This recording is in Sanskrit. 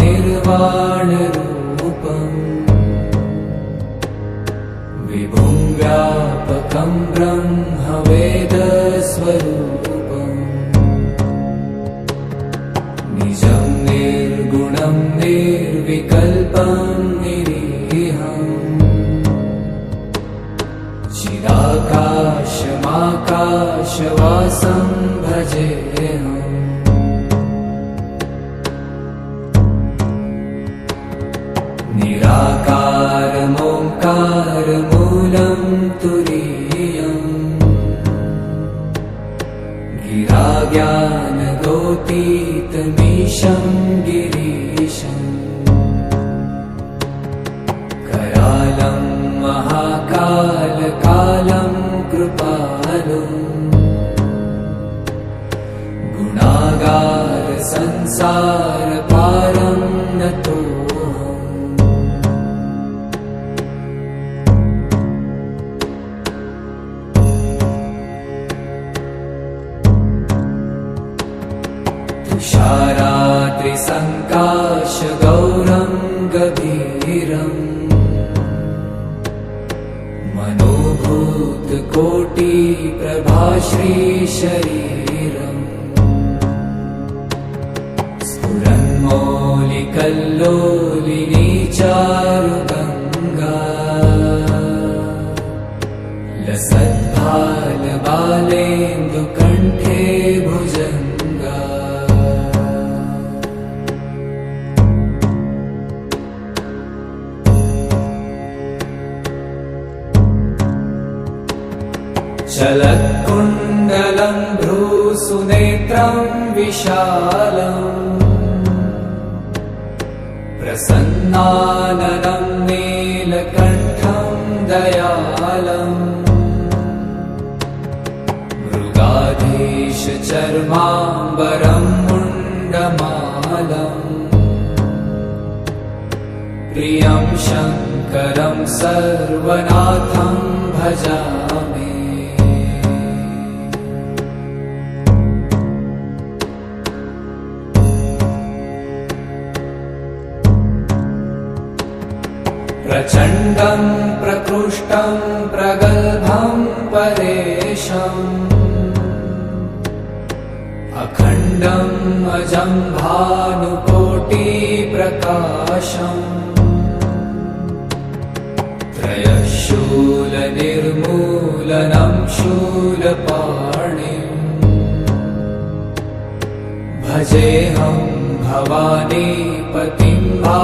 निर्वाणरूपम् विभुं व्यापकं ब्रह्मवेदस्वरूपम्। निजं निर्गुणं निर्विकल्पं निरीहम्। चिराकाशमाकाशवासं भजेऽहम् निराकारमोङ्कारमूलं तुरीयम् गिराज्ञानगोतीतमीशं गिरीशम् करालं महाकालकालं कृपालु। गुणागार संसारपारं तुषारात्रिसङ्काशगौरं गभीरम् मनोभूतकोटिप्रभाश्रीशरीरम्। स्फुरन्मौलिकल्लोलिनी चारुगङ्गा लसद्भालबालेन्दुकण्ठे चलत्कुण्डलं भ्रूसुनेत्रं विशालम् प्रसन्नाननं नीलकण्ठं दयालम् मृगाधीशचर्माम्बरं मुण्डमालम् प्रियं शङ्करं सर्वनाथं भजामि प्रचण्डं प्रकृष्टं प्रगल्भं परेशम्। अखण्डम् अजं भानुकोटिप्रकाशम् त्रयशूलनिर्मूलनं शूलपाणिम्। भजेऽहं भवानी पतिं वा